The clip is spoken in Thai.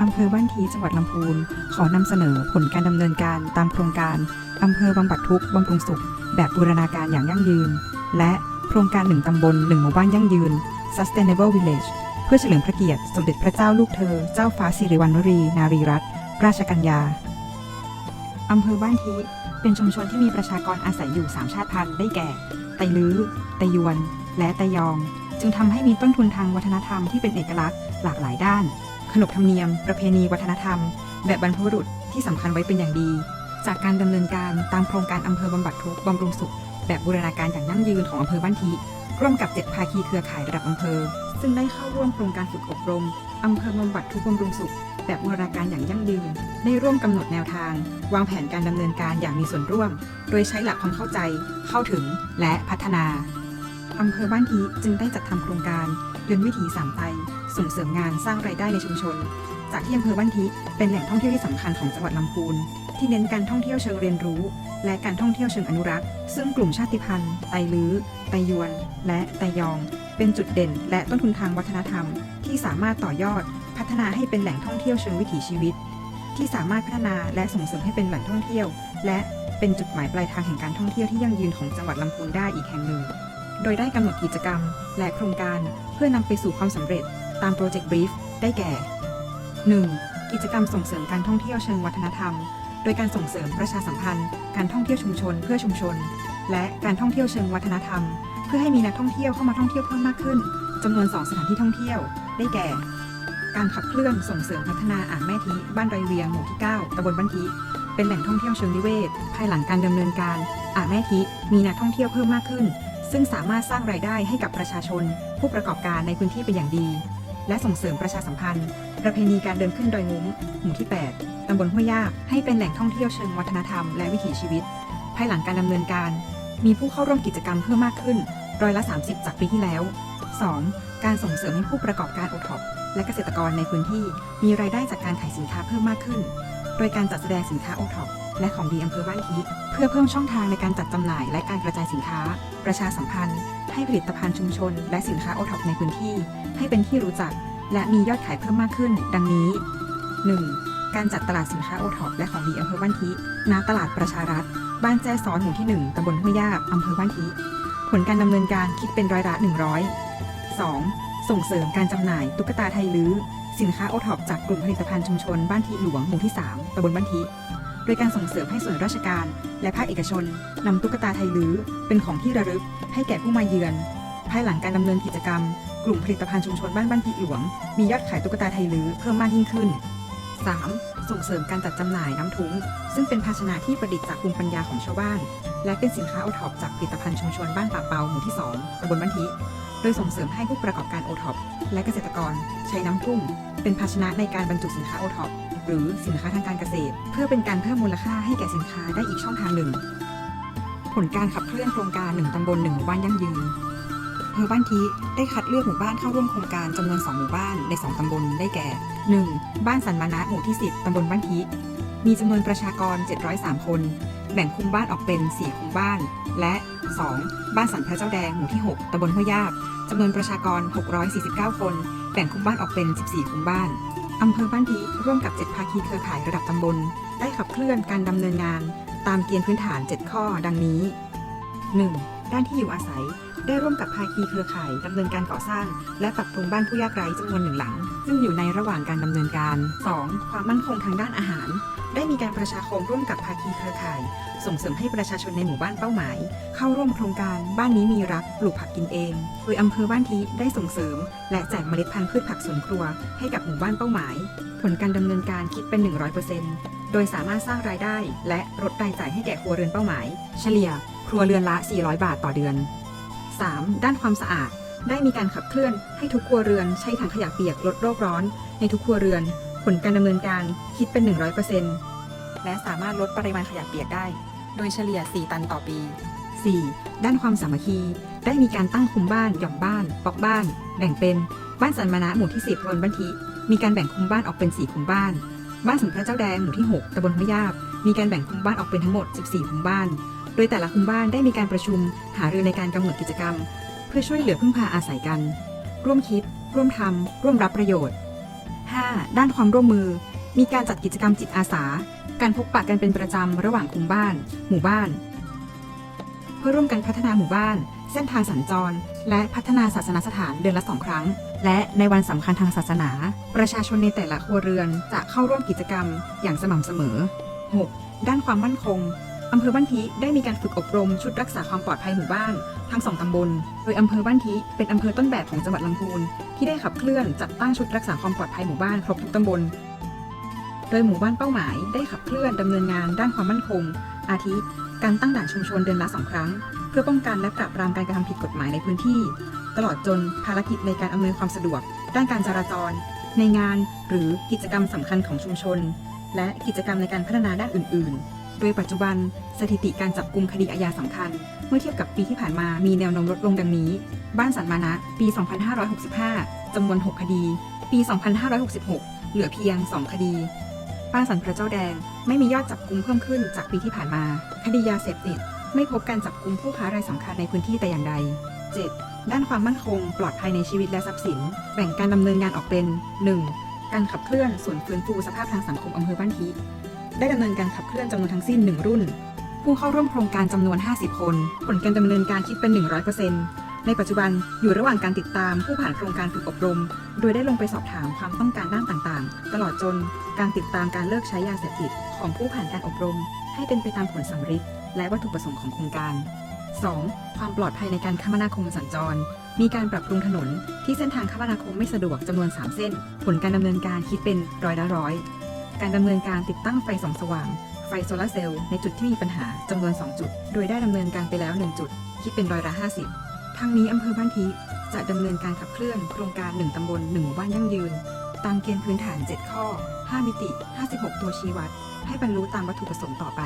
อำเภอบ้านทีจังหวัดลำพูน ขอนำเสนอผลการดำเนินการตามโครงการอำเภอบำบัดทุกข์บำรุงสุข แบบบูรณาการอย่างยั่งยืน และโครงการหนึ่งตำบลหนึ่งหมู่บ้านยั่งยืน Sustainable Village เพื่อเฉลิมพระเกียรติสมเด็จพระเจ้าลูกเธอ เจ้าฟ้าสิริวัณวรี นารีรัตนราชกัญญาอำเภอบ้านทีเป็นชุมชนที่มีประชากรอาศัยอยู่ 3 ชาติพันธุ์ได้แก่ ไตลื้อ ไตยวน และไตยอง จึงทำให้มีต้นทุนทางวัฒนธรรมที่เป็นเอกลักษณ์หลากหลายด้าน ขนบธรรมเนียม ประเพณีวัฒนธรรม แบบบรรพบุรุษที่สำคัญไว้เป็นอย่างดี จากการดำเนินการตามโครงการอำเภอบำบัดทุกข์บำรุงสุข แบบบูรณาการอย่างยั่งยืนของอำเภอบ้านทีร่วมกับ7ภาคีเครือข่ายระดับอำเภอ ซึ่งได้เข้าร่วมโครงการฝึกอบรมอำเภอบำบัดทุกบำรุงสุข แบบบูรณาการอย่างยั่งยืน ได้ร่วมกำหนดแนวทาง วางแผนการดำเนินการอย่างมีส่วนร่วม โดยใช้หลักความเข้าใจ เข้าถึง และพัฒนาอำเภอบ้านทีจึงได้จัดทำโครงการยนต์วิถีสามไต ส่งเสริมงานสร้างรายได้ในชุมชน จากที่อำเภอบ้านทีเป็นแหล่งท่องเที่ยวที่สำคัญของจังหวัดลำพูน ที่เน้นการท่องเที่ยวเชิงเรียนรู้ และการท่องเที่ยวเชิงอนุรักษ์ ซึ่งกลุ่มชาติพันธุ์ไตลื้อไตยวน และไตยอง เป็นจุดเด่น และต้นทุนทางวัฒนธรรม ที่สามารถต่อยอด พัฒนาให้เป็นแหล่งท่องเที่ยวเชิงวิถีชีวิต ที่สามารถพัฒนาและส่งเสริมให้เป็นแหล่งท่องเที่ยว และเป็นจุดหมายปลายทางแห่งการท่องเที่ยวที่ยั่งยืนของจังหวัดลำพูนได้อีกแห่งหนึ่ง โดยได้กำหนดกิจกรรม และโครงการเพื่อนำไปสู่ความสำเร็จ ตามโปรเจกต์บรีฟได้แก่ 1. กิจกรรมส่งเสริมการท่องเที่ยวเชิงวัฒนธรรม โดยการส่งเสริมประชาสัมพันธ์ การท่องเที่ยวชุมชนเพื่อชุมชน และการท่องเที่ยวเชิงวัฒนธรรม เพื่อให้มีนักท่องเที่ยวเข้ามาท่องเที่ยวเพิ่มมากขึ้นจำนวน 2 สถานที่ท่องเที่ยว ได้แก่ การขับเคลื่อนส่งเสริมพัฒนาอ่างแม่ทิบ้านไรเวียงหมู่ที่ 9ตำบลบ้านทิเป็นแหล่งท่องเที่ยวเชิงนิเวศ ภายหลังการดำเนินการ อ่างแม่ทิมีนักท่องเที่ยวเพิ่มมากขึ้น ซึ่งสามารถสร้างรายได้ให้กับประชาชน ผู้ประกอบการในพื้นที่เป็นอย่างดี และส่งเสริมประชาสัมพันธ์ ประเพณีการเดินขึ้นดอยงุ้ม หมู่ที่ 8 ตำบลห้วยยากให้เป็นแหล่งท่องเที่ยวเชิงวัฒนธรรมและวิถีชีวิต ภายหลังการดำเนินการ มีผู้เข้าร่วมกิจกรรมเพิ่มมากขึ้น ร้อยละ 30 จากปีที่แล้ว 2. การส่งเสริมให้ผู้ประกอบการโอท็อปและเกษตรกรในพื้นที่มีรายได้จากการขายสินค้าเพิ่มมากขึ้น โดยการจัดแสดงสินค้าโอท็อปและของดีอำเภอบ้านทีเพื่อเพิ่มช่องทางในการจัดจำหน่ายและการกระจายสินค้า ประชาสัมพันธ์ ให้ผลิตภัณฑ์ชุมชน และสินค้าโอท็อปในพื้นที่ ให้เป็นที่รู้จัก และมียอดขายเพิ่มมากขึ้น ดังนี้ 1. การจัดตลาดสินค้าโอท็อปและของดีอำเภอบ้านทีณตลาดประชารัฐ บ้านแจ้ซ้อนหมู่ที่ 1ตำบลห้วยยากอำเภอบ้านทีผลการดำเนินการคิดเป็นร้อยละ100 2. ส่งเสริมการจำหน่ายตุ๊กตาไทยลื้อ สินค้าโอท็อปจากกลุ่มผลิตภัณฑ์ชุมชนบ้านทีหลวงหมู่ที่ 3ตำบลบ้านที ยการส่งเสริมให้ส่วนราชการ และภาคเอกชนนำตุ๊กตาไทยลื้อเป็นของที่ระลึกให้แก่ผู้มาเยือน ภายหลังการดำเนินกิจกรรม กลุ่มผลิตภัณฑ์ชุมชนบ้านบ้านทีหลวง มียอดขายตุ๊กตาไทยลื้อเพิ่มมากยิ่งขึ้น 3. ส่งเสริมการจัดจำหน่ายน้ำทุ้งซึ่งเป็นภาชนะที่ประดิษฐ์จากภูมิปัญญาของชาวบ้าน และเป็นสินค้าโอท็อปจากผลิตภัณฑ์ชุมชนบ้านป่าเปาหมู่ที่ 2ตำบลบ้านทีโดยส่งเสริมให้ผู้ประกอบการโอท็อปและเกษตรกร ใช้น้ำทุ่งเป็นภาชนะในการบรรจุสินค้าโอท็อป หรือสินค้าทางการเกษตร เพื่อเป็นการเพิ่มมูลค่าให้แก่สินค้าได้อีกช่องทางหนึ่ง ผลการขับเคลื่อนโครงการ 1 ตำบล1หมู่บ้านยั่งยืนอำเภอบ้านทีได้คัดเลือกหมู่บ้านเข้าร่วมโครงการจำนวน 2 หมู่บ้านใน 2 ตำบลได้แก่ 1. บ้านสันมานะหมู่ที่ 10 ตำบลบ้านทีมีจำนวนประชากร 703 คน แบ่งคุมบ้านออกเป็น 4 คุมบ้าน และ 2. บ้านสันพระเจ้าแดงหมู่ที่ 6 ตำบลห้วยยากจำนวนประชากร 649 คน แบ่งคุมบ้านออกเป็น 14 คุมบ้าน อำเภอบ้านทีร่วมกับ 7 ภาคีเครือข่ายระดับตำบล ได้ขับเคลื่อนการดำเนินงาน ตามเกณฑ์พื้นฐาน 7 ข้อดังนี้ 1. ด้านที่อยู่อาศัย ได้ร่วมกับภาคีเครือข่ายดำเนินการก่อสร้าง และปรับปรุงบ้านผู้ยากไร้จำนวนหนึ่งหลัง ซึ่งอยู่ในระหว่างการดำเนินการ 2. ความมั่นคงทางด้านอาหาร ได้มีการประชาคมร่วมกับภาคีเครือข่าย ส่งเสริมให้ประชาชนในหมู่บ้านเป้าหมาย เข้าร่วมโครงการบ้านนี้มีรักปลูกผักกินเอง โดยอำเภอบ้านทีได้ส่งเสริม และแจกเมล็ดพันธุ์พืชผักสวนครัวให้กับหมู่บ้านเป้าหมาย ผลการดำเนินการคิดเป็น 100%โดยสามารถสร้างรายได้ และลดรายจ่ายให้แก่ครัวเรือนเป้าหมาย เฉลี่ย ครัวเรือนละ 400 บาทต่อเดือน 3. ด้านความสะอาด ได้มีการขับเคลื่อนให้ทุกครัวเรือนใช้ถังขยะเปียกลดโลกร้อน ในทุกครัวเรือน ผลการดำเนินการคิดเป็น 100%และสามารถลดปริมาณขยะเปียกได้ โดยเฉลี่ย 4 ตันต่อปี 4. ด้านความสามัคคี ได้มีการตั้งคุมบ้าน หย่อมบ้านปอกบ้าน แบ่งเป็นบ้านสันมานะหมู่ที่ 10ตำบลบ้านทิ มีการแบ่งคุมบ้านออกเป็น 4 คุมบ้าน บ้านสันพระเจ้าแดงหมู่ที่ 6ตำบลห้วยยาบ มีการแบ่งคุมบ้านออกเป็นทั้งหมด 14 คุมบ้าน โดยแต่ละคุมบ้านได้มีการประชุมหารือในการกำหนดกิจกรรม เพื่อช่วยเหลือพึ่งพาอาศัยกัน ร่วมคิด ร่วมทำร่วมรับประโยชน์ 5. ด้านความร่วมมือ มีการจัดกิจกรรมจิตอาสา การพบปะกันเป็นประจำระหว่างคุมบ้าน หมู่บ้าน เพื่อร่วมกันพัฒนาหมู่บ้าน เส้นทางสัญจร และพัฒนาศาสนสถานเดือนละสองครั้ง และในวันสำคัญทางศาสนา ประชาชนในแต่ละครัวเรือนจะเข้าร่วมกิจกรรมอย่างสม่ำเสมอ 6. ด้านความมั่นคง อำเภอบ้านทิได้มีการฝึกอบรมชุดรักษาความปลอดภัยหมู่บ้าน ทั้งสองตำบล โดยอำเภอบ้านทิเป็นอำเภอต้นแบบของจังหวัดลำพูนที่ได้ขับเคลื่อนจัดตั้งชุดรักษาความปลอดภัยหมู่บ้านครบทุกตำบล โดยหมู่บ้านเป้าหมายได้ขับเคลื่อนดำเนินงานด้านความมั่นคง อาทิ การตั้งด่านชุมชนเดือนละสองครั้ง เพื่อป้องกันและปราบปรามการกระทำผิดกฎหมายในพื้นที่ ตลอดจนภารกิจในการอำนวยความสะดวก ด้านการจราจร ในงาน หรือกิจกรรมสำคัญของชุมชน และกิจกรรมในการพัฒนาด้านอื่น ๆ โดยปัจจุบันสถิติการจับกลุ่มคดีอาญาสำคัญ เมื่อเทียบกับปีที่ผ่านมามีแนวโน้มลดลงดังนี้ บ้านสันมานะปี 2565จำนวน 6 คดี ปี 2566 เหลือเพียง 2 คดี บ้านสันพระเจ้าแดงไม่มียอดจับกลุ่มเพิ่มขึ้นจากปีที่ผ่านมา คดียาเสพติด ไม่พบการจับกลุ่มผู้ค้ารายสำคัญในพื้นที่แต่อย่างใด 7. ด้านความมั่นคง ปลอดภัยในชีวิตและทรัพย์สิน แบ่งการดำเนินงานออกเป็น 1. การขับเคลื่อนส่วนฟื้นฟูสภาพทางสังคมอำเภอบ้านทิ ได้ดำเนินการขับเคลื่อนจำนวนทั้งสิ้น 1 รุ่น ผู้เข้าร่วมโครงการจำนวน 50 คน ผลการดำเนินการคิดเป็น 100%ในปัจจุบันอยู่ระหว่างการติดตามผู้ผ่านโครงการฝึกอบรม โดยได้ลงไปสอบถามความต้องการด้านต่างๆ ตลอดจนการติดตามการเลิกใช้ยาเสพติดของผู้ผ่านการอบรม ให้เป็นไปตามผลสัมฤทธิ์และวัตถุประสงค์ของโครงการ 2. ความปลอดภัยในการคมนาคมสัญจร มีการปรับปรุงถนนที่เส้นทางคมนาคมไม่สะดวกจำนวน 3 เส้น ผลการดำเนินการคิดเป็นร้อยละร้อย การดำเนินการติดตั้งไฟส่องสว่าง ไฟโซลาร์เซลล์ในจุดที่มีปัญหาจำนวน 2 จุด โดยได้ดำเนินการไปแล้ว 1 จุด คิดเป็นร้อยละ50 ทั้งนี้อำเภอบ้านทิจะดำเนินการขับเคลื่อนโครงการ 1ตำบล1หมู่บ้านยั่งยืน ตามเกณฑ์พื้นฐาน 7 ข้อ 5 มิติ 56 ตัวชี้วัด ให้บรรลุตามวัตถุประสงค์ต่อไป